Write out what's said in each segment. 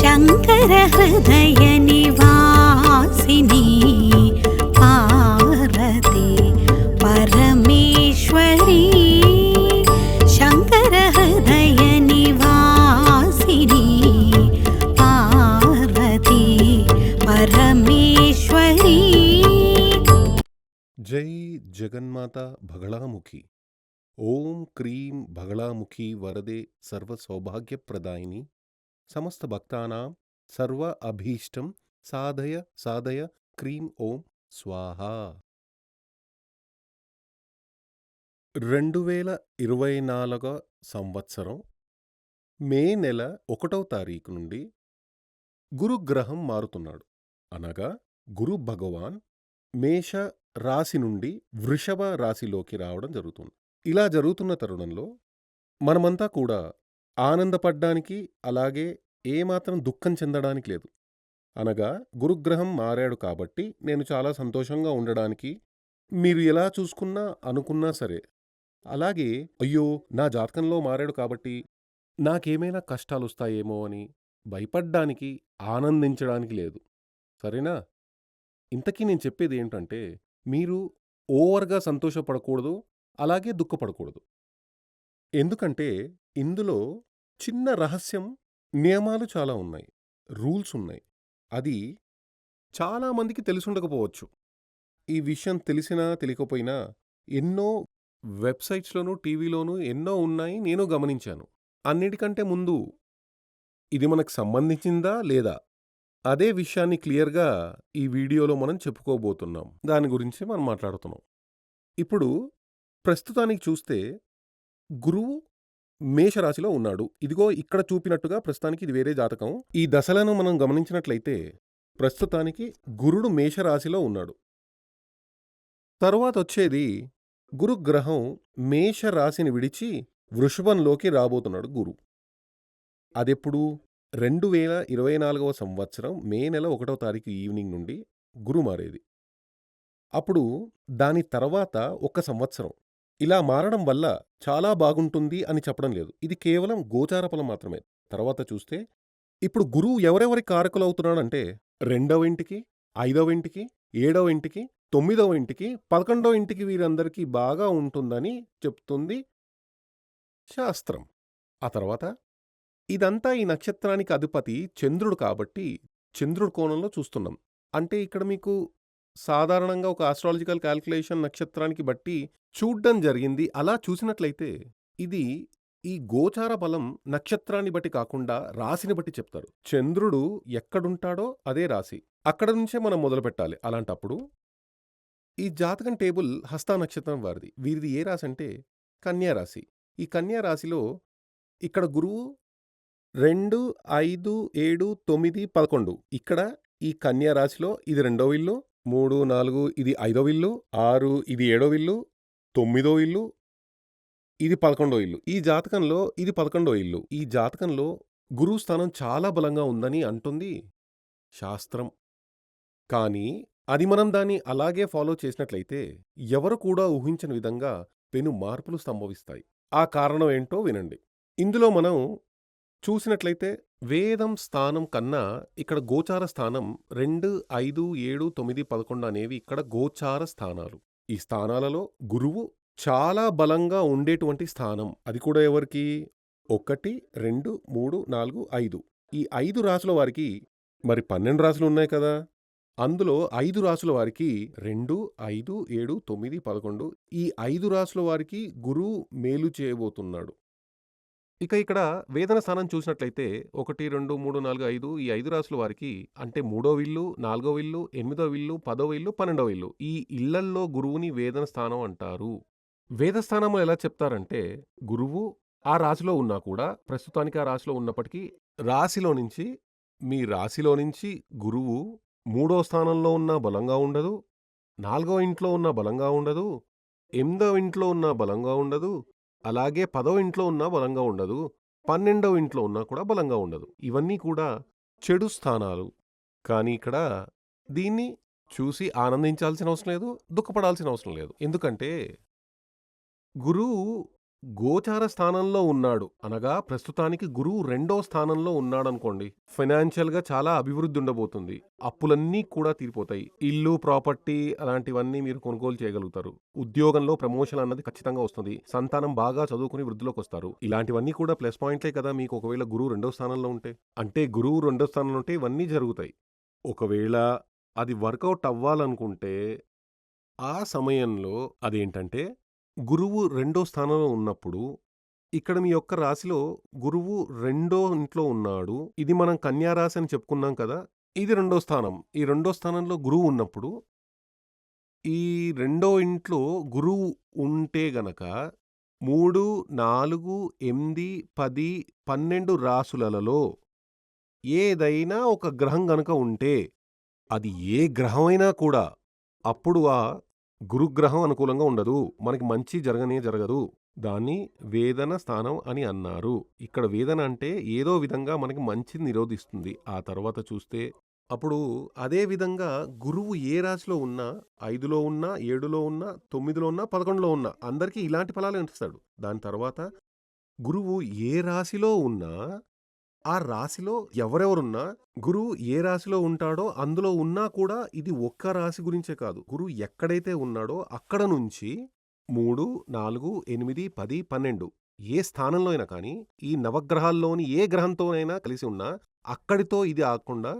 शङ्करवासिनीश्वरी शङ्करवासिनी परमेश्वरी। जै जगन्माता बगलामुखि ॐ क्रीं बगलामुखि वरदे सर्वसौभाग्यप्रदायिनी। సమస్త భక్తానాం సర్వ అభీష్టం సాధయ సాధయ క్రీం ఓం స్వాహ. రెండు వేల ఇరవై నాలుగో సంవత్సరం మే నెల ఒకటవ తారీఖు నుండి గురుగ్రహం మారుతున్నాడు. అనగా గురు భగవాన్ మేష రాశి నుండి వృషభ రాశిలోకి రావడం జరుగుతుంది. ఇలా జరుగుతున్న తరుణంలో మనమంతా కూడా ఆనందపడ్డానికి అలాగే ఏమాత్రం దుఃఖం చెందడానికి లేదు. అనగా గురుగ్రహం మారాడు కాబట్టి నేను చాలా సంతోషంగా ఉండడానికి మీరు ఎలా చూసుకున్నా అనుకున్నా సరే. అలాగే అయ్యో నా జాతకంలో మారాడు కాబట్టి నాకేమైనా కష్టాలొస్తాయేమో అని భయపడ్డానికి ఆనందించడానికి లేదు. సరేనా? ఇంతకీ నేను చెప్పేది ఏంటంటే మీరు ఓవర్గా సంతోషపడకూడదు అలాగే దుఃఖపడకూడదు. ఎందుకంటే ఇందులో చిన్న రహస్యం నియమాలు చాలా ఉన్నాయి. రూల్స్ ఉన్నాయి. అది చాలామందికి తెలిసుండకపోవచ్చు ఈ విషయం తెలిసినా తెలియకపోయినా ఎన్నో వెబ్సైట్స్లోనూ టీవీలోనూ ఎన్నో ఉన్నాయి నేను గమనించాను. అన్నిటికంటే ముందు ఇది మనకు సంబంధించిందా లేదా? అదే విషయాన్ని క్లియర్గా ఈ వీడియోలో మనం చెప్పుకోబోతున్నాం. దాని గురించి మనం మాట్లాడుతున్నాం. ఇప్పుడు ప్రస్తుతానికి చూస్తే గురువు మేషరాశిలో ఉన్నాడు. ఇదిగో ఇక్కడ చూపినట్టుగా ప్రస్తుతానికి ఇది వేరే జాతకం. ఈ దశలను మనం గమనించినట్లయితే ప్రస్తుతానికి గురుడు మేషరాశిలో ఉన్నాడు. తరువాత వచ్చేది గురుగ్రహం మేషరాశిని విడిచి వృషభంలోకి రాబోతున్నాడు గురు. అదెప్పుడు? రెండు వేల ఇరవై నాలుగవ సంవత్సరం మే నెల ఒకటవ తారీఖు ఈవినింగ్ నుండి గురు మారేది. అప్పుడు దాని తర్వాత ఒక సంవత్సరం. ఇలా మారడం వల్ల చాలా బాగుంటుంది అని చెప్పడం లేదు. ఇది కేవలం గోచార ఫలం మాత్రమే. తర్వాత చూస్తే ఇప్పుడు గురువు ఎవరెవరి కారకులు అవుతున్నాడంటే రెండవ ఇంటికి ఐదవ ఇంటికి ఏడవ ఇంటికి తొమ్మిదవ ఇంటికి పదకొండవ ఇంటికి వీరందరికీ బాగా ఉంటుందని చెప్తుంది శాస్త్రం. ఆ తర్వాత ఇదంతా ఈ నక్షత్రానికి అధిపతి చంద్రుడు కాబట్టి చంద్రుడి కోణంలో చూస్తున్నాం. అంటే ఇక్కడ మీకు సాధారణంగా ఒక ఆస్ట్రాలజికల్ క్యాల్కులేషన్ నక్షత్రానికి బట్టి చూడ్డం జరిగింది. అలా చూసినట్లయితే ఇది ఈ గోచార బలం నక్షత్రాన్ని బట్టి కాకుండా రాశిని బట్టి చెప్తారు. చంద్రుడు ఎక్కడుంటాడో అదే రాశి. అక్కడ నుంచే మనం మొదలు పెట్టాలి అలాంటప్పుడు. ఈ జాతకం టేబుల్ హస్తా నక్షత్రం వారిది. వీరిది ఏ రాశి అంటే కన్యా రాశి. ఈ కన్యా రాశిలో ఇక్కడ గురువు రెండు ఐదు ఏడు తొమ్మిది పదకొండు. ఇక్కడ ఈ కన్యా రాశిలో ఇది రెండో ఇల్లు. మూడు నాలుగు ఇది ఐదో ఇల్లు ఆరు ఇది ఏడో ఇల్లు తొమ్మిదో ఇల్లు ఇది పదకొండో ఇల్లు. ఈ జాతకంలో ఇది పదకొండో ఇల్లు. ఈ జాతకంలో గురువు స్థానం చాలా బలంగా ఉందని అంటుంది శాస్త్రం. కానీ అది మనం దాన్ని అలాగే ఫాలో చేసినట్లయితే ఎవరు కూడా ఊహించని విధంగా పెను మార్పులు సంభవిస్తాయి. ఆ కారణం ఏంటో వినండి. ఇందులో మనం చూసినట్లయితే వేదం స్థానం కన్నా ఇక్కడ గోచార స్థానం రెండు ఐదు ఏడు తొమ్మిది పదకొండు అనేవి ఇక్కడ గోచార స్థానాలు. ఈ స్థానాలలో గురువు చాలా బలంగా ఉండేటువంటి స్థానం. అది కూడా ఎవరికి? ఒకటి రెండు మూడు నాలుగు ఐదు. ఈ ఐదు రాసుల వారికి మరి పన్నెండు రాసులు ఉన్నాయి కదా? అందులో ఐదు రాసుల వారికి రెండు ఐదు ఏడు తొమ్మిది పదకొండు ఈ ఐదు రాసుల వారికి గురువు మేలు చేయబోతున్నాడు. ఇక ఇక్కడ వేదన స్థానం చూసినట్లయితే ఒకటి రెండు మూడు నాలుగు ఐదు ఈ ఐదు రాసుల వారికి అంటే మూడో ఇల్లు నాలుగో ఇల్లు ఎనిమిదో ఇల్లు పదో ఇల్లు పన్నెండవ ఇల్లు ఈ ఇళ్ళల్లో గురువుని వేదన స్థానం అంటారు. వేదస్థానము ఎలా చెప్తారంటే గురువు ఆ రాశిలో ఉన్నా కూడా ప్రస్తుతానికి ఆ రాశిలో ఉన్నప్పటికీ రాశిలో నుంచి మీ రాశిలో నుంచి గురువు మూడో స్థానంలో ఉన్న బలంగా ఉండదు నాలుగో ఇంట్లో ఉన్న బలంగా ఉండదు ఎనిమిదో ఇంట్లో ఉన్న బలంగా ఉండదు అలాగే పదో ఇంట్లో ఉన్నా బలంగా ఉండదు పన్నెండవ ఇంట్లో ఉన్నా కూడా బలంగా ఉండదు. ఇవన్నీ కూడా చెడు స్థానాలు. కానీ ఇక్కడ దీన్ని చూసి ఆనందించాల్సిన అవసరం లేదు దుఃఖపడాల్సిన అవసరం లేదు. ఎందుకంటే గురువు గోచార స్థానంలో ఉన్నాడు. అనగా ప్రస్తుతానికి గురువు రెండో స్థానంలో ఉన్నాడనుకోండి. ఫైనాన్షియల్‌గా చాలా అభివృద్ధి ఉండబోతుంది. అప్పులన్నీ కూడా తీరిపోతాయి. ఇల్లు, ప్రాపర్టీ అలాంటివన్నీ మీరు కొనుగోలు చేయగలుగుతారు. ఉద్యోగంలో ప్రమోషన్ అన్నది ఖచ్చితంగా వస్తుంది. సంతానం బాగా చదువుకుని వృద్ధిలోకి వస్తారు ఇలాంటివన్నీ కూడా ప్లస్ పాయింట్లే కదా మీకు ఒకవేళ గురువు రెండో స్థానంలో ఉంటే. అంటే గురువు రెండో స్థానంలో ఉంటే ఇవన్నీ జరుగుతాయి. ఒకవేళ అది వర్కౌట్ అవ్వాలనుకుంటే ఆ సమయంలో అదేంటంటే గురువు రెండో స్థానంలో ఉన్నప్పుడు ఇక్కడ మీ యొక్క రాశిలో గురువు రెండో ఇంట్లో ఉన్నాడు. ఇది మనం కన్యా రాశి అని చెప్పుకున్నాం కదా! ఇది రెండో స్థానం. ఈ రెండో స్థానంలో గురువు ఉన్నప్పుడు ఈ రెండో ఇంట్లో గురువు ఉంటే గనక 3, 4, 8, 10, 12 రాసులలో ఏదైనా ఒక గ్రహం గనక ఉంటే అది ఏ గ్రహమైనా కూడా అప్పుడు ఆ గురుగ్రహం అనుకూలంగా ఉండదు. మనకి మంచి జరగనే జరగదు. దాన్ని వేదన స్థానం అని అన్నారు. ఇక్కడ వేదన అంటే ఏదో విధంగా మనకి మంచిని నిరోధిస్తుంది. ఆ తర్వాత చూస్తే అప్పుడు అదే విధంగా గురువు ఏ రాశిలో ఉన్నా ఐదులో ఉన్నా, ఏడులో ఉన్నా, తొమ్మిదిలో ఉన్నా, 11లో ఉన్నా అందరికీ ఇలాంటి ఫలాలు ఇస్తాడు. దాని తర్వాత గురువు ఏ రాశిలో ఉన్నా ఆ రాశిలో ఎవరెవరున్నా గురువు ఏ రాశిలో ఉంటాడో అందులో ఉన్నా కూడా ఇది ఒక్క రాశి గురించే కాదు. గురువు ఎక్కడైతే ఉన్నాడో అక్కడ నుంచి 3, 4, 8, 10, 12 ఏ స్థానంలో అయినా కానీ ఈ నవగ్రహాల్లోని ఏ గ్రహంతోనైనా కలిసి ఉన్నా అక్కడితో ఇది ఆకుండా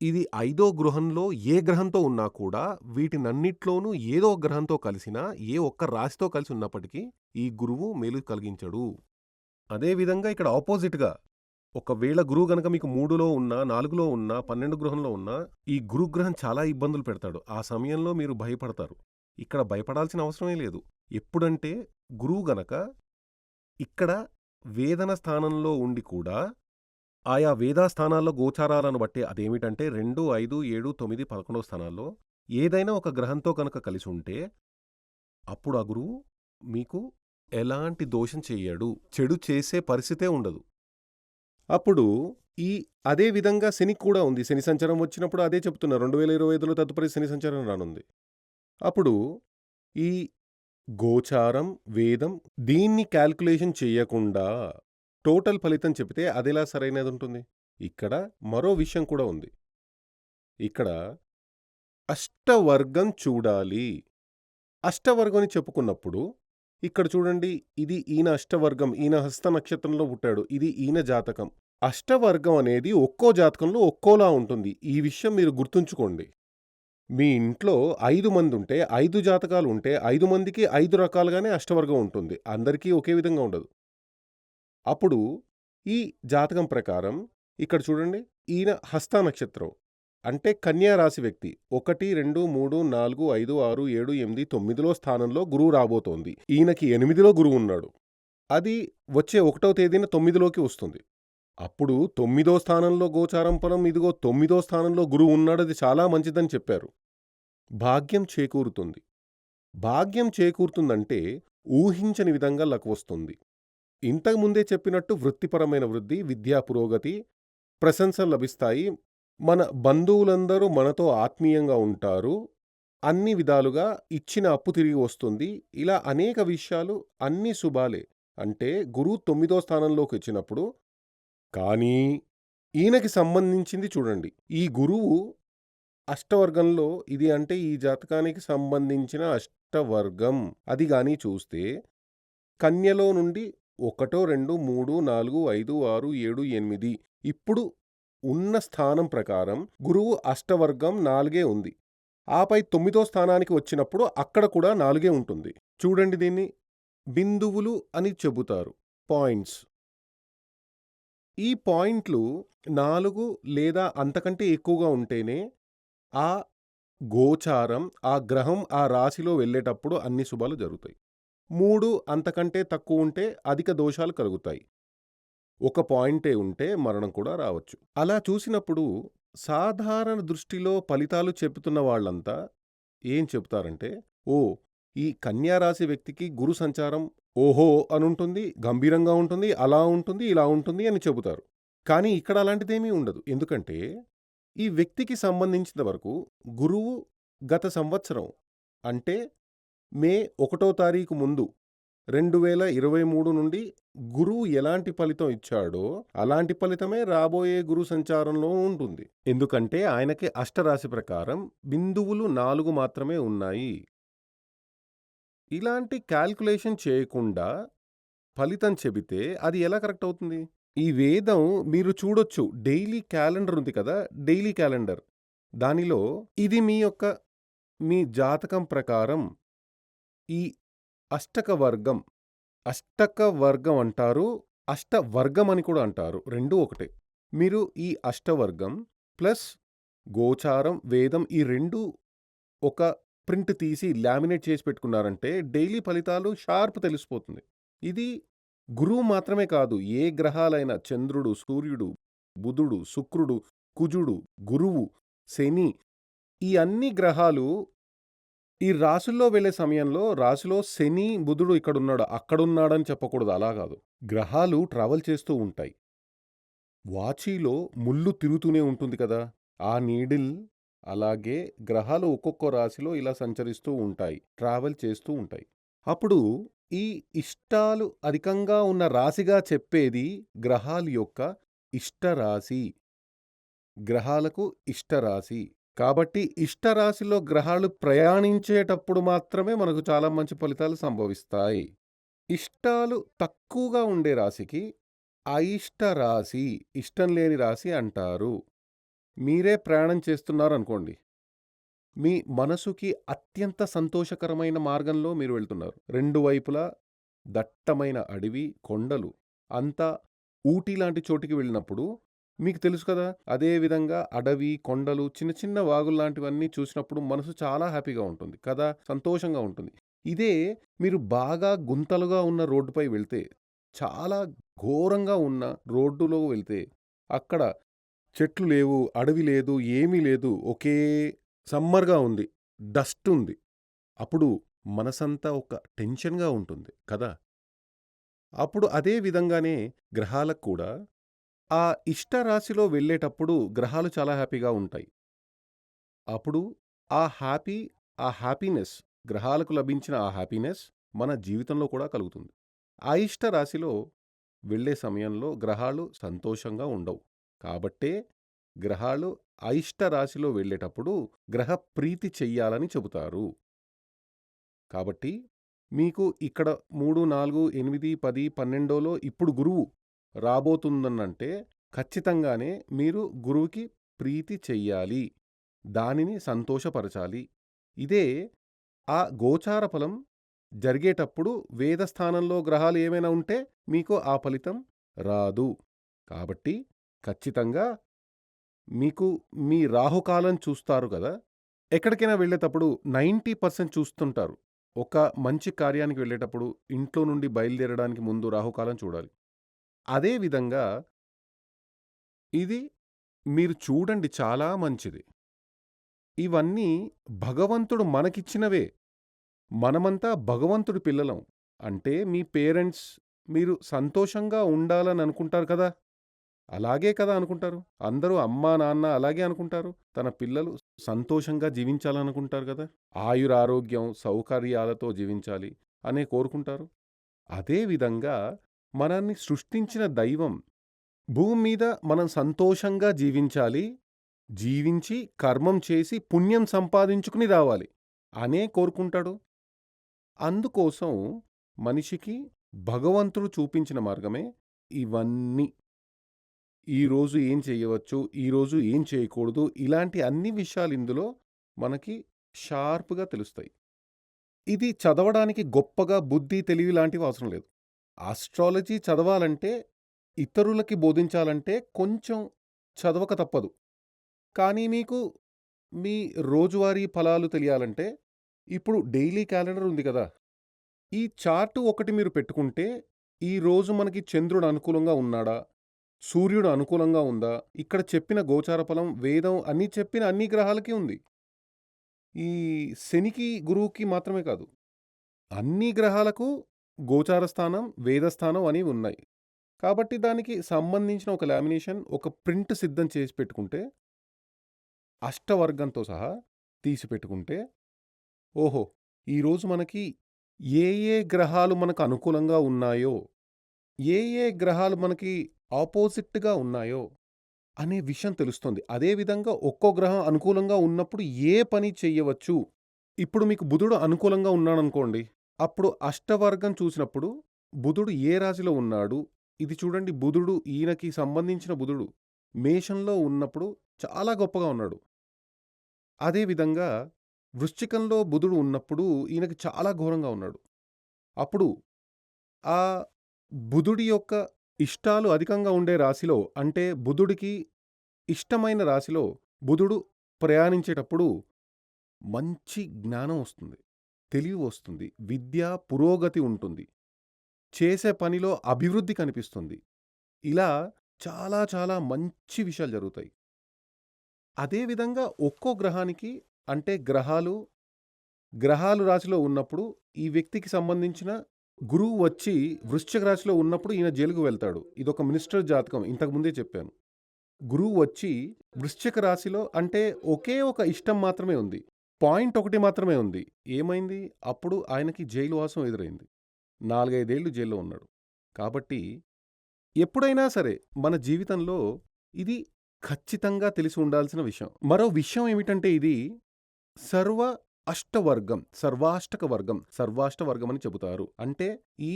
ఇది ఐదో గృహంలో ఏ గ్రహంతో ఉన్నా కూడా వీటినన్నిట్లోనూ ఏదో గ్రహంతో కలిసినా ఏ ఒక్క రాశితో కలిసి ఉన్నప్పటికీ ఈ గురువు మేలు కలిగించడు. అదే విధంగా ఇక్కడ ఆపోజిట్‌గా ఒకవేళ గురువు గనక మీకు మూడులో ఉన్నా, నాలుగులో ఉన్నా, 12 గృహంలో ఉన్నా ఈ గురుగ్రహం చాలా ఇబ్బందులు పెడతాడు. ఆ సమయంలో మీరు భయపడతారు. ఇక్కడ భయపడాల్సిన అవసరమే లేదు. ఎప్పుడంటే గురువు గనక ఇక్కడ వేదన స్థానంలో ఉండి కూడా ఆయా వేదా స్థానాల్లో గోచారాలను బట్టి అదేమిటంటే 2, 5, 7, 9, 11 స్థానాల్లో ఏదైనా ఒక గ్రహంతో కనుక కలిసి ఉంటే అప్పుడు ఆ గురువు మీకు ఎలాంటి దోషం చెయ్యడు. చెడు చేసే పరిస్థితే ఉండదు. అప్పుడు ఈ అదే విధంగా శని కూడా ఉంది. శని సంచారం వచ్చినప్పుడు అదే చెప్తున్నా 2025లో తదుపరి శని సంచారం రానుంది. అప్పుడు ఈ గోచారం, వేదం దీన్ని క్యాల్కులేషన్ చెయ్యకుండా టోటల్ ఫలితం చెబితే అదెలా సరైనదుంటుంది? ఇక్కడ మరో విషయం కూడా ఉంది. ఇక్కడ అష్టవర్గం చూడాలి. అష్టవర్గం అని చెప్పుకున్నప్పుడు ఇక్కడ చూడండి ఇది ఈయన అష్టవర్గం. ఈయన హస్త నక్షత్రంలో పుట్టాడు. ఇది ఈయన జాతకం. అష్టవర్గం అనేది ఒక్కో జాతకంలో ఒక్కోలా ఉంటుంది. ఈ విషయం మీరు గుర్తుంచుకోండి. మీ ఇంట్లో 5 మందుంటే ఐదు జాతకాలు ఉంటే ఐదు మందికి ఐదు రకాలుగానే అష్టవర్గం ఉంటుంది. అందరికీ ఒకే విధంగా ఉండదు. అప్పుడు ఈ జాతకం ప్రకారం ఇక్కడ చూడండి ఈయన హస్త నక్షత్రం. అంటే కన్యా రాశి వ్యక్తి. 1, 2, 3, 4, 5, 6, 7, 8, 9లో స్థానంలో గురువు రాబోతోంది. ఈయనకి ఎనిమిదిలో గురువు ఉన్నాడు. అది వచ్చే ఒకటో తేదీన తొమ్మిదిలోకి వస్తుంది. అప్పుడు తొమ్మిదో స్థానంలో గోచారం ఫలం ఇదిగో తొమ్మిదో స్థానంలో గురువు ఉన్నాడు. అది చాలా మంచిదని చెప్పారు. భాగ్యం చేకూరుతుంది. భాగ్యం చేకూరుతుందంటే ఊహించని విధంగా లకువస్తుంది వస్తుంది. ఇంతకు ముందే చెప్పినట్టు వృత్తిపరమైన వృద్ధి, విద్యా పురోగతి, ప్రశంసలు లభిస్తాయి. మన బంధువులందరూ మనతో ఆత్మీయంగా ఉంటారు. అన్ని విధాలుగా ఇచ్చిన అప్పు తిరిగి వస్తుంది. ఇలా అనేక విషయాలు అన్నీ శుభాలే. అంటే గురువు 9దో స్థానంలోకొచ్చినప్పుడు కానీ ఈయనకి సంబంధించింది చూడండి. ఈ గురువు అష్టవర్గంలో ఇది అంటే ఈ జాతకానికి సంబంధించిన అష్టవర్గం. అది గాని చూస్తే కన్యలో నుండి 1, 2, 3, 4, 5, 6, 7, 8 ఇప్పుడు ఉన్న స్థానం ప్రకారం గురువు అష్టవర్గం నాలుగే ఉంది. ఆపై తొమ్మిదో స్థానానికి వచ్చినప్పుడు అక్కడ కూడా నాలుగే ఉంటుంది. చూడండి దీన్ని బిందువులు అని చెబుతారు. పాయింట్స్. ఈ పాయింట్లు నాలుగు లేదా అంతకంటే ఎక్కువగా ఉంటేనే ఆ గోచారం, ఆ గ్రహం ఆ రాశిలో వెళ్ళేటప్పుడు అన్ని శుభాలు జరుగుతాయి. మూడు అంతకంటే తక్కువ ఉంటే అధిక దోషాలు కలుగుతాయి. ఒక పాయింటే ఉంటే మరణం కూడా రావచ్చు. అలా చూసినప్పుడు సాధారణ దృష్టిలో ఫలితాలు చెబుతున్న వాళ్ళంతా ఏం చెబుతారంటే ఓ ఈ కన్యారాశి వ్యక్తికి గురు సంచారం ఓహో! అనుంటుంది. గంభీరంగా ఉంటుంది. అలా ఉంటుంది. ఇలా ఉంటుంది అని చెబుతారు. కానీ ఇక్కడ అలాంటిదేమీ ఉండదు. ఎందుకంటే ఈ వ్యక్తికి సంబంధించిన వరకు గురువు గత సంవత్సరం అంటే మే ఒకటో తారీఖు ముందు 2023 నుండి గురువు ఎలాంటి ఫలితం ఇచ్చాడో, అలాంటి ఫలితమే రాబోయే గురు సంచారంలో ఉంటుంది. ఎందుకంటే ఆయనకి అష్టరాశి ప్రకారం బిందువులు నాలుగు మాత్రమే ఉన్నాయి. ఇలాంటి క్యాల్కులేషన్ చేయకుండా ఫలితం చెబితే అది ఎలా కరెక్ట్ అవుతుంది? ఈ వేదం మీరు చూడొచ్చు డైలీ క్యాలెండర్ ఉంది కదా! Daily calendar. దానిలో ఇది మీ యొక్క మీ జాతకం ప్రకారం ఈ అష్టకవర్గం అష్టకవర్గం అంటారు. అష్టవర్గం అని కూడా అంటారు. రెండూ ఒకటే. మీరు ఈ అష్టవర్గం ప్లస్ గోచారం, వేదం ఈ రెండూ ఒక ప్రింట్ తీసి లామినేట్ చేసి పెట్టుకున్నారంటే డైలీ ఫలితాలు షార్ప్ తెలిసిపోతుంది. ఇది గురువు మాత్రమే కాదు. ఏ గ్రహాలైన చంద్రుడు, సూర్యుడు, బుధుడు, శుక్రుడు, కుజుడు, గురువు, శని ఈ అన్ని గ్రహాలు ఈ రాశుల్లో వెళ్ళే సమయంలో రాశిలో శని, బుధుడు ఇక్కడున్నాడు, అక్కడున్నాడని చెప్పకూడదు. అలా కాదు. గ్రహాలు ట్రావెల్ చేస్తూ ఉంటాయి. వాచీలో ముళ్ళు తిరుగుతూనే ఉంటుంది కదా! ఆ నీడిల్ అలాగే గ్రహాలు ఒక్కొక్క రాశిలో ఇలా సంచరిస్తూ ఉంటాయి. ట్రావెల్ చేస్తూ ఉంటాయి. అప్పుడు ఈ ఇష్టాలు అధికంగా ఉన్న రాశిగా చెప్పేది గ్రహాల యొక్క ఇష్టరాశి. గ్రహాలకు ఇష్టరాశి. కాబట్టి ఇష్టరాశిలో గ్రహాలు ప్రయాణించేటప్పుడు మాత్రమే మనకు చాలా మంచి ఫలితాలు సంభవిస్తాయి. ఇష్టాలు తక్కువగా ఉండే రాశికి అయిష్ట రాశి, ఇష్టం లేని రాశి అంటారు. మీరే ప్రయాణం చేస్తున్నారనుకోండి. మీ మనసుకి అత్యంత సంతోషకరమైన మార్గంలో మీరు వెళ్తున్నారు. రెండు వైపులా దట్టమైన అడవి, కొండలు అంతా ఊటీ లాంటి చోటికి వెళ్ళినప్పుడు మీకు తెలుసు కదా! అదే విధంగా అడవి, కొండలు, చిన్న చిన్న వాగుల్లాంటివన్నీ చూసినప్పుడు మనసు చాలా హ్యాపీగా ఉంటుంది కదా! సంతోషంగా ఉంటుంది. ఇదే మీరు బాగా గుంతలుగా ఉన్న రోడ్డుపై వెళ్తే, చాలా ఘోరంగా ఉన్న రోడ్డులో వెళ్తే, అక్కడ చెట్లు లేవు, అడవి లేదు, ఏమీ లేదు. ఒకే సమ్మర్‌గా ఉంది. డస్ట్ ఉంది. అప్పుడు మనసంతా ఒక టెన్షన్‌గా ఉంటుంది కదా! అప్పుడు అదే విధంగానే గ్రహాలకు కూడా ఆ ఇష్ట రాశిలో వెళ్ళేటప్పుడు గ్రహాలు చాలా హ్యాపీగా ఉంటాయి. అప్పుడు ఆ హ్యాపీ ఆ హ్యాపీనెస్ గ్రహాలకు లభించిన ఆ హ్యాపీనెస్ మన జీవితంలో కూడా కలుగుతుంది. అయిష్ట రాశిలో వెళ్ళే సమయంలో గ్రహాలు సంతోషంగా ఉండవు. కాబట్టే గ్రహాలు అయిష్ట రాశిలో వెళ్ళేటప్పుడు గ్రహ ప్రీతి చెయ్యాలని చెబుతారు. కాబట్టి మీకు ఇక్కడ 3, 4, 8, 10, 12లో ఇప్పుడు గురువు రాబోతుందనంటే ఖచ్చితంగానే మీరు గురువుకి ప్రీతి చెయ్యాలి. దానిని సంతోషపరచాలి. ఇదే ఆ గోచార ఫలం జరిగేటప్పుడు వేద స్థానంలో గ్రహాలు ఏమైనా ఉంటే మీకు ఆ ఫలితం రాదు. కాబట్టి ఖచ్చితంగా మీకు మీ రాహుకాలం చూస్తారు కదా! ఎక్కడికైనా వెళ్ళేటప్పుడు 90% చూస్తుంటారు. ఒక మంచి కార్యానికి వెళ్ళేటప్పుడు ఇంట్లో నుండి బయలుదేరడానికి ముందు రాహుకాలం చూడాలి. అదే విధంగా ఇది మీరు చూడండి చాలా మంచిది. ఇవన్నీ భగవంతుడు మనకిచ్చినవే. మనమంతా భగవంతుడి పిల్లలం. అంటే మీ పేరెంట్స్ మీరు సంతోషంగా ఉండాలని అనుకుంటారు కదా! అలాగే కదా అనుకుంటారు. అందరూ అమ్మా, నాన్న అలాగే అనుకుంటారు. తన పిల్లలు సంతోషంగా జీవించాలనుకుంటారు కదా! ఆయురారోగ్యం, సౌకర్యాలతో జీవించాలి అనే కోరుకుంటారు. అదే విధంగా మనల్ని సృష్టించిన దైవం భూమి మీద మనం సంతోషంగా జీవించాలి. జీవించి కర్మం చేసి పుణ్యం సంపాదించుకుని రావాలి అనే కోరుకుంటాడు. అందుకోసం మనిషికి భగవంతుడు చూపించిన మార్గమే ఇవన్నీ. ఈరోజు ఏం చేయవచ్చు, ఈరోజు ఏం చేయకూడదు ఇలాంటి అన్ని విషయాలు ఇందులో మనకి షార్ప్‌గా తెలుస్తాయి. ఇది చదవడానికి గొప్పగా బుద్ధి, తెలివి లాంటివి అవసరం లేదు. ఆస్ట్రాలజీ చదవాలంటే ఇతరులకి బోధించాలంటే కొంచెం చదవక తప్పదు. కానీ మీకు మీ రోజువారీ ఫలాలు తెలియాలంటే ఇప్పుడు డైలీ క్యాలెండర్ ఉంది కదా! ఈ చార్ట్ ఒకటి మీరు పెట్టుకుంటే ఈరోజు మనకి చంద్రుడు అనుకూలంగా ఉన్నాడా? సూర్యుడు అనుకూలంగా ఉందా? ఇక్కడ చెప్పిన గోచార ఫలం, వేదం అన్నీ చెప్పిన అన్ని గ్రహాలకి ఉంది. ఈ శనికి, గురువుకి మాత్రమే కాదు. అన్ని గ్రహాలకు గోచార స్థానం, వేద అనేవి ఉన్నాయి. కాబట్టి దానికి సంబంధించిన ఒక లామినేషన్, ఒక ప్రింట్ సిద్ధం చేసి పెట్టుకుంటే అష్టవర్గంతో సహా తీసి పెట్టుకుంటే ఓహో! ఈరోజు మనకి ఏ ఏ గ్రహాలు మనకు అనుకూలంగా ఉన్నాయో, ఏ ఏ గ్రహాలు మనకి ఆపోజిట్‌గా ఉన్నాయో అనే విషయం తెలుస్తుంది. అదే విధంగా ఒక్కో గ్రహం అనుకూలంగా ఉన్నప్పుడు ఏ పని చెయ్యవచ్చు. ఇప్పుడు మీకు బుధుడు అనుకూలంగా ఉన్నాడనుకోండి. అప్పుడు అష్టవర్గం చూసినప్పుడు బుధుడు ఏ రాశిలో ఉన్నాడు? ఇది చూడండి బుధుడు ఈయనకి సంబంధించిన బుధుడు మేషంలో ఉన్నప్పుడు చాలా గొప్పగా ఉన్నాడు. అదే విధంగా వృశ్చికంలో బుధుడు ఉన్నప్పుడు ఈయనకి చాలా ఘోరంగా ఉన్నాడు. అప్పుడు ఆ బుధుడి యొక్క ఇష్టాలు అధికంగా ఉండే రాశిలో అంటే బుధుడికి ఇష్టమైన రాశిలో బుధుడు ప్రయాణించేటప్పుడు మంచి జ్ఞానం వస్తుంది. తెలివి వస్తుంది. విద్య పురోగతి ఉంటుంది. చేసే పనిలో అభివృద్ధి కనిపిస్తుంది. ఇలా చాలా చాలా మంచి విషయాలు జరుగుతాయి. అదేవిధంగా ఒక్కో గ్రహానికి అంటే గ్రహాలు, గ్రహాలు రాశిలో ఉన్నప్పుడు ఈ వ్యక్తికి సంబంధించిన గురువు వచ్చి వృశ్చిక రాశిలో ఉన్నప్పుడు ఈయన జైలుకు వెళ్తాడు. ఇదొక మినిస్టర్ జాతకం ఇంతకు ముందే చెప్పాను. గురువు వచ్చి వృశ్చిక రాశిలో అంటే ఒకే ఒక ఇష్టం మాత్రమే ఉంది. పాయింట్ ఒకటి మాత్రమే ఉంది. ఏమైంది? అప్పుడు ఆయనకి జైలువాసం ఎదురైంది. నాలుగైదేళ్ళు జైల్‌లో ఉన్నాడు. కాబట్టి ఎప్పుడైనా సరే మన జీవితంలో ఇది ఖచ్చితంగా తెలిసి ఉండాల్సిన విషయం. మరో విషయం ఏమిటంటే ఇది సర్వ అష్టవర్గం, సర్వాష్టక వర్గం, సర్వాష్టవర్గం అని చెబుతారు. అంటే ఈ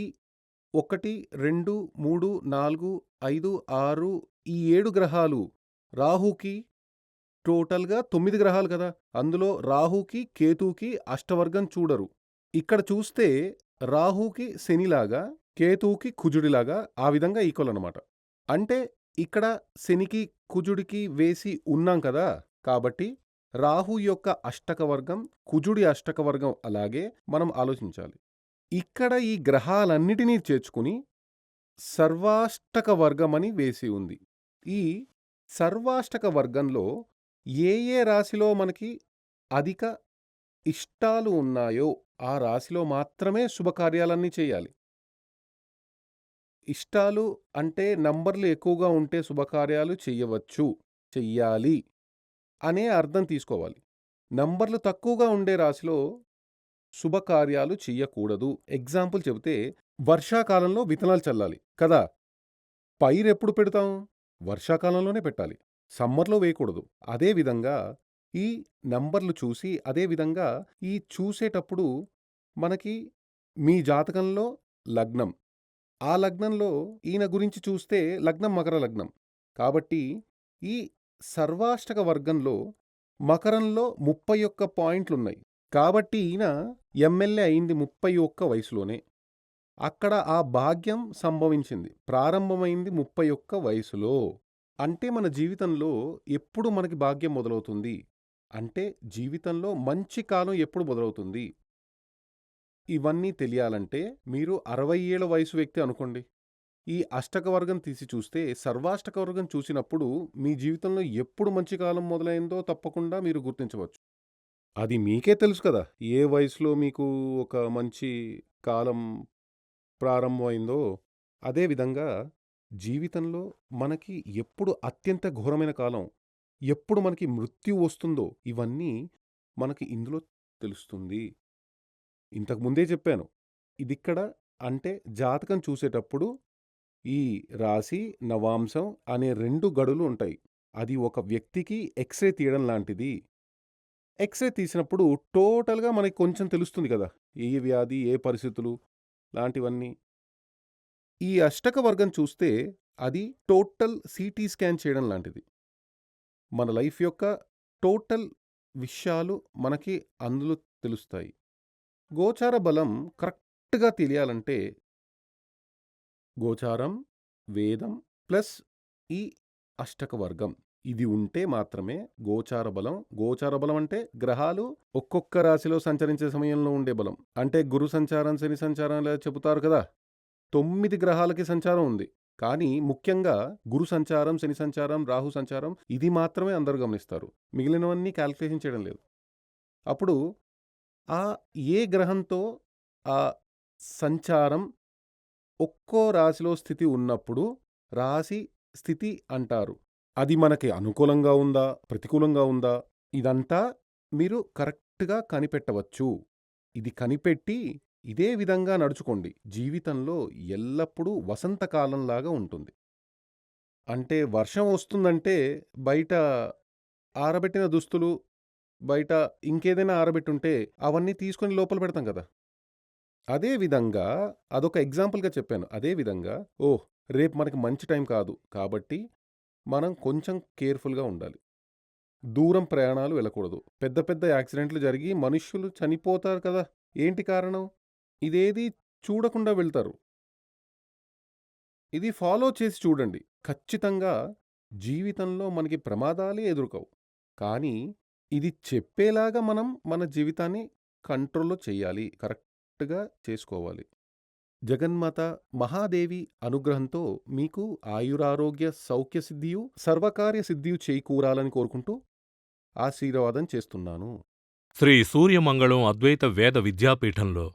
1, 2, 3, 4, 5, 6 ఈ ఏడు గ్రహాలు రాహుకి టోటల్‌గా తొమ్మిది గ్రహాలు కదా! అందులో రాహుకి, కేతుకి అష్టవర్గం చూడరు. ఇక్కడ చూస్తే రాహుకి శనిలాగా, కేతువుకి కుజుడిలాగా ఆ విధంగా ఈక్వల్ అనమాట. అంటే ఇక్కడ శనికి, కుజుడికి వేసి ఉన్నాం కదా! కాబట్టి రాహు యొక్క అష్టక వర్గం, కుజుడి అష్టక వర్గం అలాగే మనం ఆలోచించాలి. ఇక్కడ ఈ గ్రహాలన్నిటినీ చేర్చుకుని సర్వాష్టకవర్గమని వేసి ఉంది. ఈ సర్వాష్టక వర్గంలో ఏ ఏ రాశిలో మనకి అధిక ఇష్టాలు ఉన్నాయో ఆ రాశిలో మాత్రమే శుభకార్యాలన్నీ చేయాలి. ఇష్టాలు అంటే నంబర్లు ఎక్కువగా ఉంటే శుభకార్యాలు చెయ్యవచ్చు, చెయ్యాలి అనే అర్థం తీసుకోవాలి. నంబర్లు తక్కువగా ఉండే రాశిలో శుభకార్యాలు చెయ్యకూడదు. ఎగ్జాంపుల్ చెబితే వర్షాకాలంలో విత్తనాలు చల్లాలి కదా! పైరెప్పుడు పెడతాం? వర్షాకాలంలోనే పెట్టాలి. సమ్మర్‌లో వేయకూడదు. అదే విధంగా ఈ నంబర్లు చూసి అదే విధంగా ఈ చూసేటప్పుడు మనకి మీ జాతకంలో లగ్నం. ఆ లగ్నంలో ఈయన గురించి చూస్తే లగ్నం మకర లగ్నం. కాబట్టి ఈ సర్వాష్టక వర్గంలో మకరంలో 31 పాయింట్లున్నాయి. కాబట్టి ఈయన ఎమ్మెల్యే అయింది 31 వయసులోనే. అక్కడ ఆ భాగ్యం సంభవించింది. ప్రారంభమైంది 31 వయసులో. అంటే మన జీవితంలో ఎప్పుడు మనకి భాగ్యం మొదలవుతుంది? అంటే జీవితంలో మంచి కాలం ఎప్పుడు మొదలవుతుంది? ఇవన్నీ తెలియాలంటే మీరు 60 ఏళ్ళ వయసు వ్యక్తి అనుకోండి. ఈ అష్టకవర్గం తీసి చూస్తే సర్వాష్టక వర్గం చూసినప్పుడు మీ జీవితంలో ఎప్పుడు మంచి కాలం మొదలైందో తప్పకుండా మీరు గుర్తించవచ్చు. అది మీకే తెలుసు కదా! ఏ వయసులో మీకు ఒక మంచి కాలం ప్రారంభమైందో. అదే విధంగా జీవితంలో మనకి ఎప్పుడు అత్యంత ఘోరమైన కాలం, ఎప్పుడు మనకి మృత్యు వస్తుందో ఇవన్నీ మనకి ఇందులో తెలుస్తుంది. ఇంతకు ముందే చెప్పాను. ఇదిక్కడ అంటే జాతకం చూసేటప్పుడు ఈ రాశి, నవాంశం అనే 2 గడులు ఉంటాయి. అది ఒక వ్యక్తికి ఎక్స్‌రే తీయడం లాంటిది. ఎక్స్‌రే తీసినప్పుడు టోటల్‌గా మనకి కొంచెం తెలుస్తుంది కదా! ఏ వ్యాధి, ఏ పరిస్థితులు లాంటివన్నీ. ఈ అష్టక వర్గం చూస్తే అది టోటల్ సిటీ స్కాన్ చేయడం లాంటిది. మన లైఫ్ యొక్క టోటల్ విషయాలు మనకి అందులో తెలుస్తాయి. గోచార బలం కరెక్ట్‌గా తెలియాలంటే గోచారం, వేదం ప్లస్ ఈ అష్టక వర్గం ఇది ఉంటే మాత్రమే గోచార బలం. గోచార బలం అంటే గ్రహాలు ఒక్కొక్క రాశిలో సంచరించే సమయంలో ఉండే బలం. అంటే గురు సంచారం, శని సంచారం ఇలా చెబుతారు కదా! తొమ్మిది గ్రహాలకి సంచారం ఉంది. కానీ ముఖ్యంగా గురు సంచారం, శని సంచారం, రాహు సంచారం ఇది మాత్రమే అందరూ గమనిస్తారు. మిగిలినవన్నీ క్యాల్కులేషన్ చేయడం లేదు. అప్పుడు ఆ ఏ గ్రహంతో ఆ సంచారం ఒక్కో రాశిలో స్థితి ఉన్నప్పుడు రాశి స్థితి అంటారు. అది మనకి అనుకూలంగా ఉందా? ప్రతికూలంగా ఉందా? ఇదంతా మీరు కరెక్ట్‌గా కనిపెట్టవచ్చు. ఇది కనిపెట్టి ఇదే విధంగా నడుచుకోండి. జీవితంలో ఎల్లప్పుడూ వసంతకాలంలాగా ఉంటుంది. అంటే వర్షం వస్తుందంటే బయట ఆరబెట్టిన దుస్తులు బయట ఇంకేదైనా ఆరబెట్టుంటే అవన్నీ తీసుకొని లోపల పెడతాం కదా! అదే విధంగా అదొక ఎగ్జాంపుల్గా చెప్పాను. అదే విధంగా ఓహ్! రేపు మనకి మంచి టైం కాదు. కాబట్టి మనం కొంచెం కేర్ఫుల్గా ఉండాలి. దూరం ప్రయాణాలు వెళ్ళకూడదు. పెద్ద పెద్ద యాక్సిడెంట్లు జరిగి మనుష్యులు చనిపోతారు కదా! ఏంటి కారణం? ఇదేది చూడకుండా వెళ్తారు. ఇది ఫాలో చేసి చూడండి. ఖచ్చితంగా జీవితంలో మనకి ప్రమాదాలే ఎదురుకవు. కానీ ఇది చెప్పేలాగా మనం మన జీవితాన్ని కంట్రోల్లో చేయాలి. కరెక్ట్గా చేసుకోవాలి. జగన్మాత మహాదేవి అనుగ్రహంతో మీకు ఆయురారోగ్య సౌఖ్య సిద్ధియు సర్వకార్య సిద్ధియు చేకూరాలని కోరుకుంటూ ఆశీర్వాదం చేస్తున్నాను. శ్రీ సూర్యమంగళం అద్వైత వేద విద్యాపీఠంలో